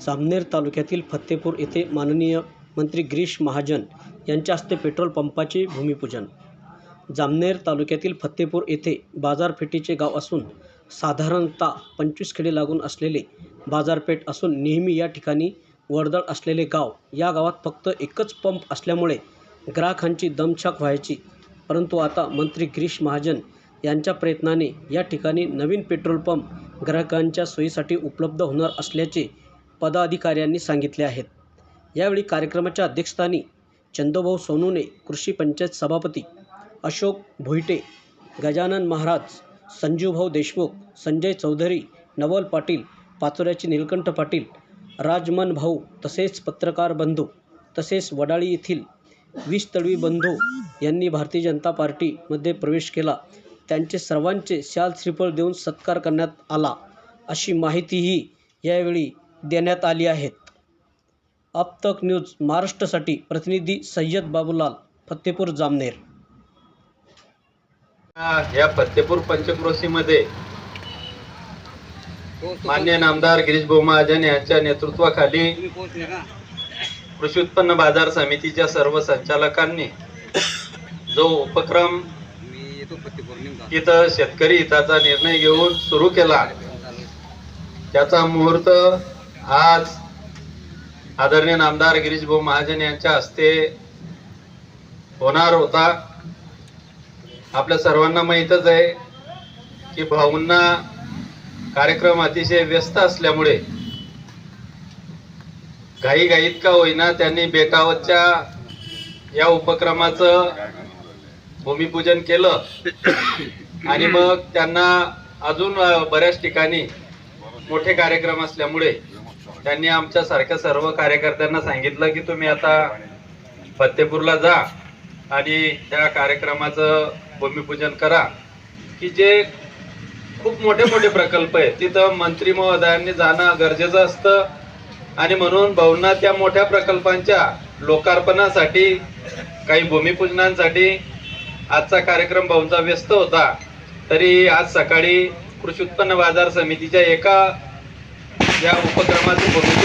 जामनेर तालुक्यातील फत्तेपूर येथे माननीय मंत्री गिरीश महाजन यांच्या हस्ते पेट्रोल पंपाचे भूमिपूजन. जामनेर तालुक्यातील फत्तेपूर येथे बाजारपेठेचे गाव असून साधारणतः पंचवीस खेडे लागून असलेले बाजारपेठ असून नेहमी या ठिकाणी वर्दळ असलेले गाव या गावात फक्त एकच पंप असल्यामुळे ग्राहकांची दमछाक व्हायची. परंतु आता मंत्री गिरीश महाजन यांच्या प्रयत्नाने या ठिकाणी नवीन पेट्रोल पंप ग्राहकांच्या सोयीसाठी उपलब्ध होणार असल्याचे पदाधिकाऱ्यांनी सांगितले आहेत. यावेळी कार्यक्रमाच्या अध्यक्षस्थानी चंदूभाऊ सोनूने कृषी पंचायत सभापती अशोक भोईटे गजानन महाराज संजूभाऊ देशमुख संजय चौधरी नवल पाटील पाचोऱ्याचे निलकंठ पाटील राजमन भाऊ तसेच पत्रकार बंधू तसेच वडाळी येथील वीस तळवी बंधू यांनी भारतीय जनता पार्टीमध्ये प्रवेश केला. त्यांचे सर्वांचे शाल श्रीफळ देऊन सत्कार करण्यात आला. अशी माहितीही यावेळी देण्यात आली आहेत. अब तक न्यूज महाराष्ट्रासाठी प्रतिनिधी सय्यद बाबूलाल फत्तेपूर जामनेर. या फत्तेपूर पंचक्रोशीमध्ये मान्य नामदार गिरीश भाऊ महाजन यांच्या नेतृत्वाखाली कृषी उत्पन्न बाजार समितीच्या सर्व संचालकांनी जो उपक्रम इथं शेतकरी हिताचा निर्णय घेऊन सुरू केला त्याचा मुहूर्त आज आदरणीय नामदार गिरीश भाऊ महाजन यांच्या हस्ते होणार होता. आपल्या सर्वांना माहीतच आहे की भाऊंना कार्यक्रम अतिशय व्यस्त असल्यामुळे घाईघाईत का होईना त्यांनी बेटावतच्या या उपक्रमाचं भूमिपूजन केलं. आणि मग त्यांना अजून बऱ्याच ठिकाणी मोठे कार्यक्रम असल्यामुळे त्यांनी आमच्या सारख्या सर्व कार्यकर्त्यांना सांगितलं की तुम्ही आता फतेपूरला जा आणि त्या कार्यक्रमाचं भूमिपूजन करा. की जे खूप मोठे मोठे प्रकल्प आहेत तिथं मंत्री महोदयांनी जाणं गरजेचं असतं. आणि म्हणून भवना त्या मोठ्या प्रकल्पांच्या लोकार्पणासाठी काही भूमिपूजनांसाठी आजचा कार्यक्रम भाऊंचा व्यस्त होता. तरी आज सकाळी कृषी उत्पन्न बाजार समितीच्या एका या उपक्रमाचे भूमिपूजन आदरणीय नामदार